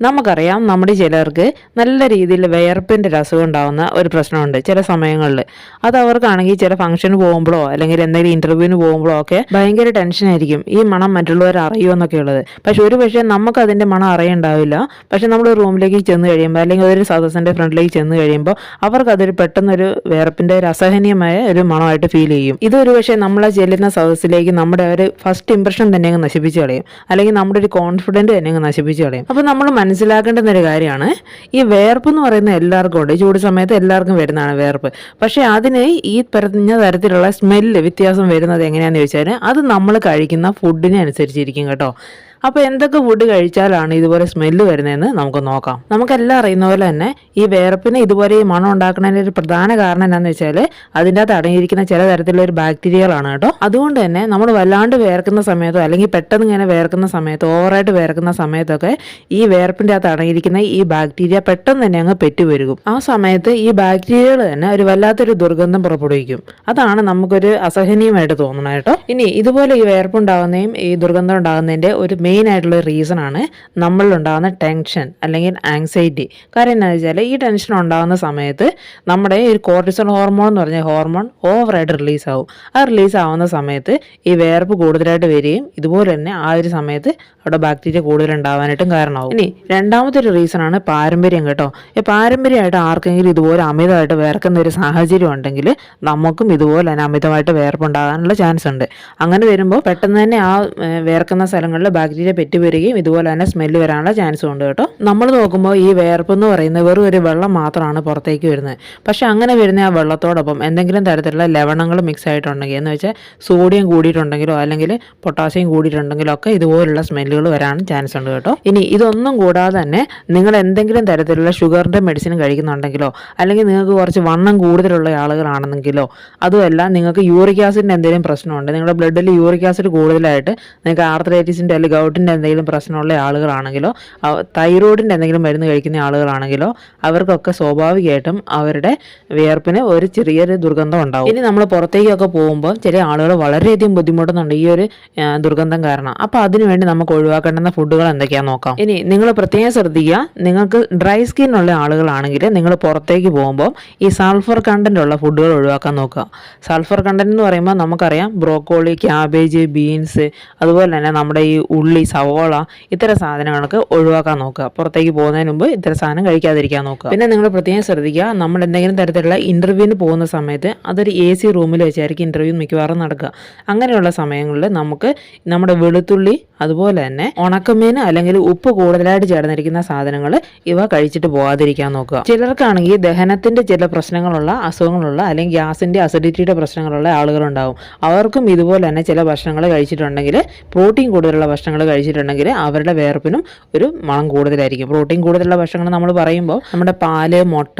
നമുക്കറിയാം നമ്മുടെ ചിലർക്ക് നല്ല രീതിയിൽ വിയർപ്പിന്റെ അസുഖം ഉണ്ടാകുന്ന ഒരു പ്രശ്നമുണ്ട് ചില സമയങ്ങളിൽ. അത് അവർക്കാണെങ്കിൽ ചില ഫംഗ്ഷന് പോകുമ്പോഴോ അല്ലെങ്കിൽ എന്തെങ്കിലും ഇന്റർവ്യൂവിന് പോകുമ്പോഴോ ഒക്കെ ഭയങ്കര ടെൻഷനായിരിക്കും ഈ മണം മറ്റുള്ളവർ അറിയുമോ എന്നൊക്കെ ഉള്ളത്. പക്ഷെ ഒരു പക്ഷേ നമുക്ക് അതിന്റെ മണം അറിയണ്ടാവില്ല. പക്ഷെ നമ്മൾ റൂമിലേക്ക് ചെന്ന് കഴിയുമ്പോൾ അല്ലെങ്കിൽ ഒരു സദസ്സിന്റെ ഫ്രണ്ടിലേക്ക് ചെന്ന് കഴിയുമ്പോൾ അവർക്ക് അതൊരു പെട്ടെന്നൊരു വിയർപ്പിന്റെ ഒരു അസഹനീയമായ ഒരു മണമായിട്ട് ഫീൽ ചെയ്യും. ഇതൊരു പക്ഷേ നമ്മളെ ചെല്ലുന്ന സദസ്സിലേക്ക് നമ്മുടെ ഒരു ഫസ്റ്റ് ഇംപ്രഷൻ തന്നെ അങ്ങ് നശിപ്പിച്ച് കളയും. അല്ലെങ്കിൽ നമ്മുടെ ഒരു കോൺഫിഡന്റ് തന്നെ അങ്ങ് നശിപ്പിച്ച് കളയും. അപ്പോൾ നമ്മൾ മനസ്സിലാക്കേണ്ടുന്ന ഒരു കാര്യമാണ്. ഈ വേർപ്പ് എന്ന് പറയുന്നത് എല്ലാവർക്കും ഉണ്ട്. ചൂട് സമയത്ത് എല്ലാവർക്കും വരുന്നതാണ് വേർപ്പ്. പക്ഷേ അതിന് ഈ പറഞ്ഞ തരത്തിലുള്ള സ്മെല്ല് വ്യത്യാസം വരുന്നത് എങ്ങനെയാണെന്ന് ചോദിച്ചാൽ അത് നമ്മൾ കഴിക്കുന്ന ഫുഡിനെ അനുസരിച്ചിരിക്കും കേട്ടോ. അപ്പോൾ എന്തൊക്കെ ഫുഡ് കഴിച്ചാലാണ് ഇതുപോലെ സ്മെല്ല് വരുന്നതെന്ന് നമുക്ക് നോക്കാം. നമുക്കെല്ലാം അറിയുന്ന പോലെ തന്നെ ഈ വേർപ്പിന് ഇതുപോലെ ഈ മണം ഉണ്ടാക്കുന്നതിന്റെ ഒരു പ്രധാന കാരണം എന്താണെന്ന് വെച്ചാൽ അതിന്റെ അകത്ത് അടങ്ങിയിരിക്കുന്ന ചില തരത്തിലുള്ള ഒരു ബാക്ടീരിയകളാണ് കേട്ടോ. അതുകൊണ്ട് തന്നെ നമ്മൾ വല്ലാണ്ട് വേർക്കുന്ന സമയത്തോ അല്ലെങ്കിൽ പെട്ടെന്ന് ഇങ്ങനെ വേർക്കുന്ന സമയത്തോ ഓവറായിട്ട് വേർക്കുന്ന സമയത്തൊക്കെ ഈ വേർപ്പിന്റെ അകത്ത് അടങ്ങിയിരിക്കുന്ന ഈ ബാക്ടീരിയ പെട്ടെന്ന് തന്നെ അങ്ങ് പെറ്റുപെരുകും ആ സമയത്ത് ഈ ബാക്ടീരിയകൾ തന്നെ ഒരു വല്ലാത്തൊരു ദുർഗന്ധം പുറപ്പെടുവിക്കും. അതാണ് നമുക്കൊരു അസഹനീയമായിട്ട് തോന്നണം കേട്ടോ. ഇനി ഇതുപോലെ ഈ വേർപ്പുണ്ടാകുന്നതും ഈ ദുർഗന്ധം ഉണ്ടാകുന്നതിന്റെ ഒരു മെയിൻ ആയിട്ടുള്ള റീസൺ ആണ് നമ്മളിലുണ്ടാകുന്ന ടെൻഷൻ അല്ലെങ്കിൽ ആങ്സൈറ്റി കാര്യം എന്താണെന്ന് വെച്ചാൽ ഈ ടെൻഷൻ ഉണ്ടാകുന്ന സമയത്ത് നമ്മുടെ ഈ ഒരു കോർട്ടിസോൾ ഹോർമോൺ എന്ന് പറഞ്ഞ ഹോർമോൺ ഓവറായിട്ട് റിലീസാവും ആ റിലീസ് ആവുന്ന സമയത്ത് ഈ വേർപ്പ് കൂടുതലായിട്ട് വരികയും ഇതുപോലെ തന്നെ ആ ഒരു സമയത്ത് അവിടെ ബാക്ടീരിയ കൂടുതൽ ഉണ്ടാവാനായിട്ടും കാരണമാവും. ഇനി രണ്ടാമത്തെ ഒരു റീസൺ ആണ് പാരമ്പര്യം കേട്ടോ. ഈ പാരമ്പര്യമായിട്ട് ആർക്കെങ്കിലും ഇതുപോലെ അമിതമായിട്ട് വേർക്കുന്ന ഒരു സാഹചര്യം ഉണ്ടെങ്കിൽ നമുക്കും ഇതുപോലെ തന്നെ അമിതമായിട്ട് വേർപ്പുണ്ടാകാനുള്ള ചാൻസ് ഉണ്ട്. അങ്ങനെ വരുമ്പോൾ പെട്ടെന്ന് തന്നെ ആ വേർക്കുന്ന സ്ഥലങ്ങളിൽ ബാക്ടീരിയ പെറ്റുവരികയും ഇതുപോലെ തന്നെ സ്മെല്ല് വരാനുള്ള ചാൻസ് ഉണ്ട് കേട്ടോ. നമ്മൾ നോക്കുമ്പോൾ ഈ വേർപ്പ് എന്ന് പറയുന്നത് വെറും ഒരു വെള്ളം മാത്രമാണ് പുറത്തേക്ക് വരുന്നത്. പക്ഷെ അങ്ങനെ വരുന്ന ആ വെള്ളത്തോടൊപ്പം എന്തെങ്കിലും തരത്തിലുള്ള ലവണങ്ങൾ മിക്സ് ആയിട്ടുണ്ടെങ്കിൽ എന്ന് വെച്ചാൽ സോഡിയം കൂടിയിട്ടുണ്ടെങ്കിലോ അല്ലെങ്കിൽ പൊട്ടാസ്യം കൂടിയിട്ടുണ്ടെങ്കിലോ ഒക്കെ ഇതുപോലുള്ള സ്മെല്ലുകൾ വരാൻ ചാൻസ് ഉണ്ട് കേട്ടോ. ഇനി ഇതൊന്നും കൂടാതെ തന്നെ നിങ്ങൾ എന്തെങ്കിലും തരത്തിലുള്ള ഷുഗറിന്റെ മെഡിസിൻ കഴിക്കുന്നുണ്ടെങ്കിലോ അല്ലെങ്കിൽ നിങ്ങൾക്ക് കുറച്ച് വണ്ണം കൂടുതലുള്ള ആളുകളാണെന്നെങ്കിലോ അതുമല്ല നിങ്ങൾക്ക് യൂറിക് ആസിഡിന്റെ എന്തെങ്കിലും പ്രശ്നമുണ്ട് നിങ്ങളുടെ ബ്ലഡിൽ യൂറിക് ആസിഡ് കൂടുതലായിട്ട് നിങ്ങൾക്ക് ആർത്രൈറ്റിസിന്റെ അല്ലെങ്കിൽ ഗൗട്ടിന്റെ എന്തെങ്കിലും പ്രശ്നമുള്ള ആളുകളാണെങ്കിലോ തൈറോയിഡിന്റെ എന്തെങ്കിലും മരുന്ന് കഴിക്കുന്ന ആളുകളാണെങ്കിലോ അവർക്കൊക്കെ സ്വാഭാവികമായിട്ടും അവരുടെ വിയർപ്പിന് ഒരു ചെറിയൊരു ദുർഗന്ധം ഉണ്ടാവും. ഇനി നമ്മൾ പുറത്തേക്കൊക്കെ പോകുമ്പോൾ ചില ആളുകൾ വളരെയധികം ബുദ്ധിമുട്ടുന്നുണ്ട് ഈ ഒരു ദുർഗന്ധം കാരണം. അപ്പോൾ അതിനുവേണ്ടി നമുക്ക് ഒഴിവാക്കേണ്ടുന്ന ഫുഡുകൾ എന്തൊക്കെയാണെന്ന് നോക്കാം. ഇനി നിങ്ങൾ പ്രത്യേകം ശ്രദ്ധിക്കുക നിങ്ങൾക്ക് ഡ്രൈ സ്കിൻ ഉള്ള ആളുകളാണെങ്കിൽ നിങ്ങൾ പുറത്തേക്ക് പോകുമ്പോൾ ഈ സൾഫർ കണ്ടന്റ് ഉള്ള ഫുഡുകൾ ഒഴിവാക്കാൻ നോക്കുക. സൾഫർ കണ്ടന്റ് എന്ന് പറയുമ്പോൾ നമുക്കറിയാം ബ്രോക്കോളി ക്യാബേജ് ബീൻസ് അതുപോലെ തന്നെ നമ്മുടെ ഈ ഉള്ളി സവോള ഇത്തരം സാധനങ്ങളൊക്കെ ഒഴിവാക്കാൻ നോക്കുക. പുറത്തേക്ക് പോകുന്നതിന് മുമ്പ് ഇത്തരം സാധനം കഴിക്കാതിരിക്കാൻ നോക്കുക. പിന്നെ നിങ്ങൾ പ്രത്യേകം ശ്രദ്ധിക്കുക നമ്മൾ എന്തെങ്കിലും തരത്തിലുള്ള ഇന്റർവ്യൂവിന് പോകുന്ന സമയത്ത് അതൊരു എ സി റൂമിൽ വെച്ചായിരിക്കും ഇന്റർവ്യൂ മിക്കവാറും നടക്കുക. അങ്ങനെയുള്ള സമയങ്ങളിൽ നമുക്ക് നമ്മുടെ വെളുത്തുള്ളി അതുപോലെ തന്നെ ഉണക്കമീൻ അല്ലെങ്കിൽ ഉപ്പ് കൂടുതലായിട്ട് ചേർന്നിരിക്കുന്ന സാധനങ്ങൾ ഇവ കഴിച്ചിട്ട് പോകാതിരിക്കാൻ നോക്കുക. ചിലർക്കാണെങ്കിൽ ദഹനത്തിന്റെ ചില പ്രശ്നങ്ങളുള്ള അസുഖങ്ങളുള്ള അല്ലെങ്കിൽ ഗ്യാസിന്റെ അസിഡിറ്റിയുടെ പ്രശ്നങ്ങളുള്ള ആളുകളുണ്ടാവും. അവർക്കും ഇതുപോലെ തന്നെ ചില ഭക്ഷണങ്ങൾ കഴിച്ചിട്ടുണ്ടെങ്കിൽ പ്രോട്ടീൻ കൂടുതലുള്ള ഭക്ഷണങ്ങൾ കഴിച്ചിട്ടുണ്ടെങ്കിൽ അവരുടെ വേർപ്പിനും ഒരു മണം കൂടുതലായിരിക്കും. പ്രോട്ടീൻ കൂടുതലുള്ള ഭക്ഷണങ്ങൾ നമ്മൾ പറയുമ്പോൾ നമ്മുടെ പാൽ മുട്ട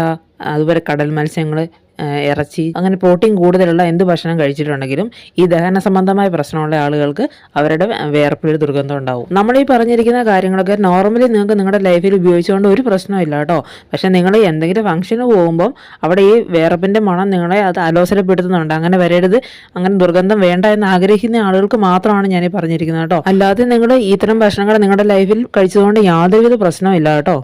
അതുപോലെ കടൽ മത്സ്യങ്ങൾ ഇറച്ചി അങ്ങനെ പ്രോട്ടീൻ കൂടുതലുള്ള എന്ത് ഭക്ഷണം കഴിച്ചിട്ടുണ്ടെങ്കിലും ഈ ദഹന സംബന്ധമായ പ്രശ്നമുള്ള ആളുകൾക്ക് അവരുടെ വേർപ്പിൽ ദുർഗന്ധം ഉണ്ടാവും. നമ്മൾ ഈ പറഞ്ഞിരിക്കുന്ന കാര്യങ്ങളൊക്കെ നോർമലി നിങ്ങൾക്ക് നിങ്ങളുടെ ലൈഫിൽ ഉപയോഗിച്ചുകൊണ്ട് ഒരു പ്രശ്നമില്ല കേട്ടോ. പക്ഷേ നിങ്ങൾ എന്തെങ്കിലും ഫംഗ്ഷന് പോകുമ്പോൾ അവിടെ ഈ വേർപ്പിന്റെ മണം നിങ്ങളെ അത് അലോസരപ്പെടുത്തുന്നുണ്ട്. അങ്ങനെ വരരുത്. അങ്ങനെ ദുർഗന്ധം വേണ്ട എന്ന് ആഗ്രഹിക്കുന്ന ആളുകൾക്ക് മാത്രമാണ് ഞാൻ ഈ പറഞ്ഞിരിക്കുന്നത് കേട്ടോ. അല്ലാതെ നിങ്ങൾ ഇത്തരം ഭക്ഷണങ്ങൾ നിങ്ങളുടെ ലൈഫിൽ കഴിച്ചതുകൊണ്ട് യാതൊരുവിധ പ്രശ്നമില്ല കേട്ടോ.